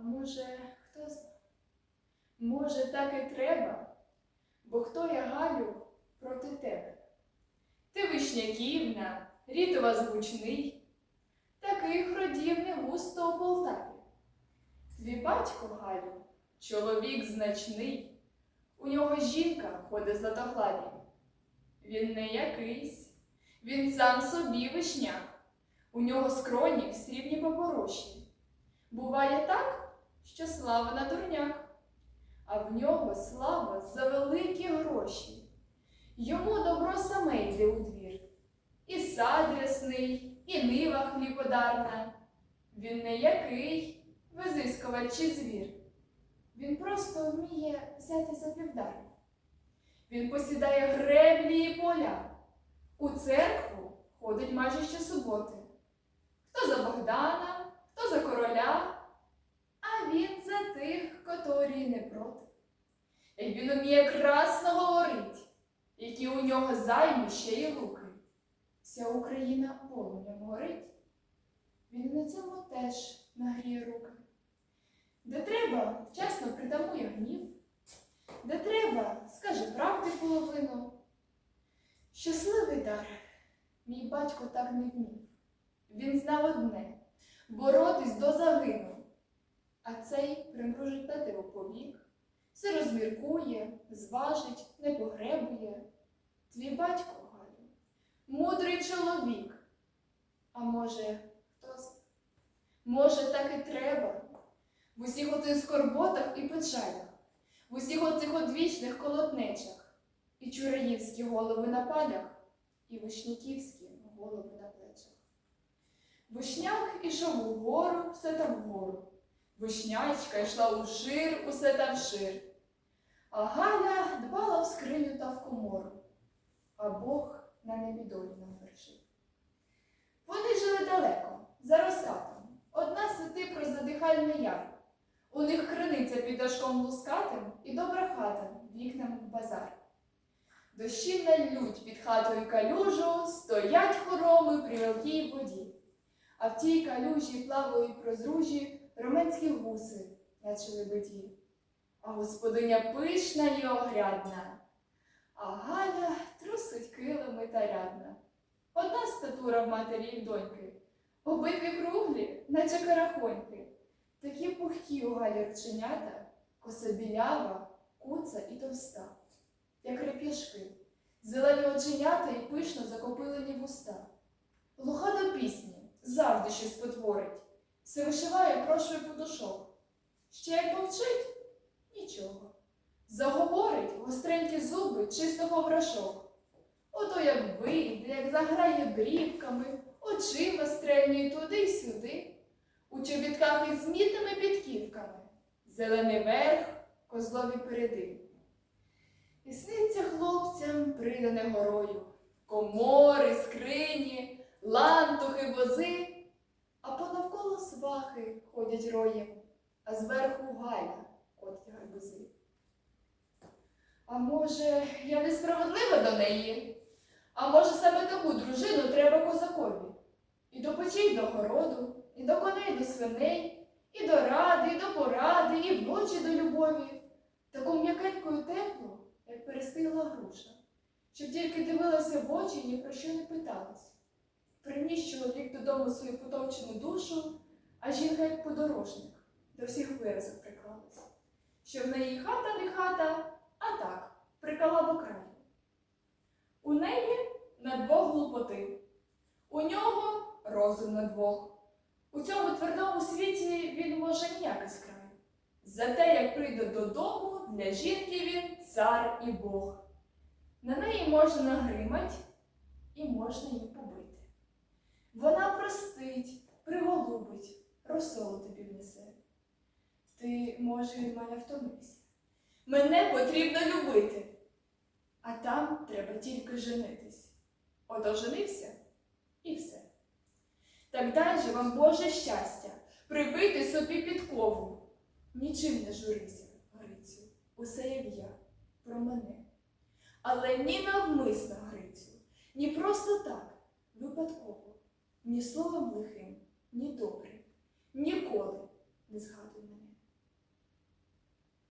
А може, хто знає? Може, так і треба, бо хто я Галю проти тебе? Ти вишняківна, рід у вас гучний, таких родів не густо у Полтаві. Твій батько, Галю, чоловік значний, у нього жінка ходить в златохлаві. Він не якийсь, він сам собі вишняк, у нього скроні срібні попороші. Буває так, що слава на дурняк, а в нього слава за великі гроші. Йому добро саме йде у двір. І сад рясний, і нива хлібодарна. Він не який визискувач чи звір. Він просто вміє взяти за півдар. Він посідає греблі і поля. У церкву ходить майже щосуботи. Хто за Богдана, хто за короля, тих, котрі не проти. Як він уміє красно говорить, які у нього займи ще й луки. Вся Україна полум'ям горить. Він на цьому теж нагріє руки. Де треба, вчасно притамує гнів, де треба, скаже правди половину. Щасливий дар, мій батько так не вмів. Він знав одне боротись до загину, а цей примружить на диво повік, все розміркує, зважить, не погребує. Твій батько, Галю, мудрий чоловік. А може, хто знає? Може, так і треба. В усіх оцих скорботах і печалях, в усіх оцих одвічних колотнечах, і чураївські голови на палях, і вишняківські голови на плечах. Вишняк ішов угору, все там вгору. Вишнячка йшла у шир, усе там вшир. А Галя дбала в скриню та в комору, а Бог на небі долю нам. Вони жили далеко, за розкатом, одна сити про задихальний яр. У них криниця під дашком лускатим і добра хата вікнами в базар. Дощі на лють під хатою калюжу, стоять хороми при великій воді. А в тій калюжі плавають прозружі роменські гуси, наче лебеді. А господиня пишна й огрядна, а Галя трусить килими та рядна. Одна статура в матері й доньки, обидві круглі, наче карахоньки. Такі пухкі у Галі рченята, коса білява, куца і товста, як реп'яшки, зелені оченята і пишно закопилені вуста. Глуха до пісні, завжди щось потворить, все вишиває прошує подушок. Ще як мовчить нічого. Заговорить гостренькі зуби чистого грашок. Ото як вийде, як заграє брівками, очима стрельнує туди й сюди, у чобітках із мітними підківками, зелений верх, козлові переди. І сниться хлопцям придане горою, комори, скрині, лантухи, вози, свахи ходять роєм, а зверху галя от гарбузи. А може, я несправедлива до неї? А може, саме таку дружину треба козакові? І до печі, і до городу, і до коней, до свиней, і до ради, і до поради, і вночі до любові, таку м'якеньку і теплу, як перестигла груша, щоб тільки дивилася в очі і ні про що не питалась. Приніс чоловік додому свою потовчену душу, а жінка, як подорожник, до всіх виразок приклалась, що в неї хата не хата, а так, прикала до краю. У неї на двох глупоти, у нього розум на двох. У цьому твердому світі він може ніяк із краю. Зате, як прийде додому, для жінки він цар і Бог. На неї можна нагримать і можна її побити. Вона простить, приголубить, розсолу тобі внесе. Ти, може, від мене втомився. Мене потрібно любити, а там треба тільки женитись. Ото женився і все. Так дай же вам Боже щастя, прибити собі підкову. Нічим не журися, Грицю, усе як я, про мене. Але ні навмисно, Грицю, ні просто так, випадково, ні словом лихим, ні добрим ніколи не згадуй мене.